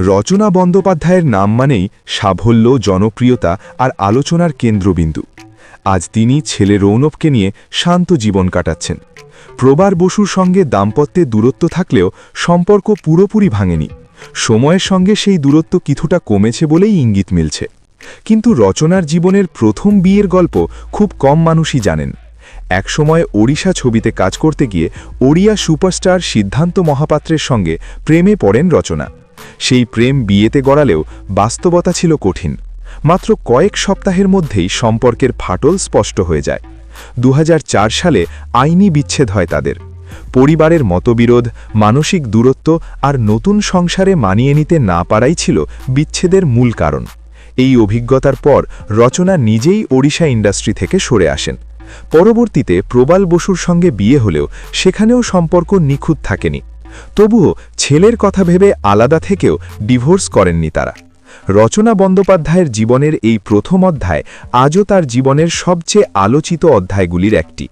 রচনা বন্দ্যোপাধ্যায়ের নাম মানেই সাফল্য, জনপ্রিয়তা আর আলোচনার কেন্দ্রবিন্দু। আজ তিনি ছেলে রৌনবকে নিয়ে শান্ত জীবন কাটাচ্ছেন। প্রবার বসুর সঙ্গে দাম্পত্যে দূরত্ব থাকলেও সম্পর্ক পুরোপুরি ভাঙেনি। সময়ের সঙ্গে সেই দূরত্ব কিছুটা কমেছে বলেই ইঙ্গিত মিলছে। কিন্তু রচনার জীবনের প্রথম বিয়ের গল্প খুব কম মানুষই জানেন। একসময় ওড়িশা ছবিতে কাজ করতে গিয়ে ওড়িয়া সুপারস্টার সিদ্ধান্ত মহাপাত্রের সঙ্গে প্রেমে পড়েন রচনা। সেই প্রেম বিয়েতে গড়ালেও বাস্তবতা ছিল কঠিন। মাত্র কয়েক সপ্তাহের মধ্যেই সম্পর্কের ফাটল স্পষ্ট হয়ে যায়। দু হাজার চার সালে আইনি বিচ্ছেদ হয় তাদের। পরিবারের মতবিরোধ, মানসিক দূরত্ব আর নতুন সংসারে মানিয়ে নিতে না পারাই ছিল বিচ্ছেদের মূল কারণ। এই অভিজ্ঞতার পর রচনা নিজেই ওড়িশা ইন্ডাস্ট্রি থেকে সরে আসেন। পরবর্তীতে প্রবাল বসুর সঙ্গে বিয়ে হলেও সেখানেও সম্পর্ক নিখুঁত থাকেনি। তবুও ছেলের কথা ভেবে আলাদা থেকেও ডিভোর্স করেননি তারা। রচনা বন্দ্যোপাধ্যায়ের জীবনের এই প্রথম অধ্যায় আজও তার জীবনের সবচেয়ে আলোচিত অধ্যায়গুলির একটি।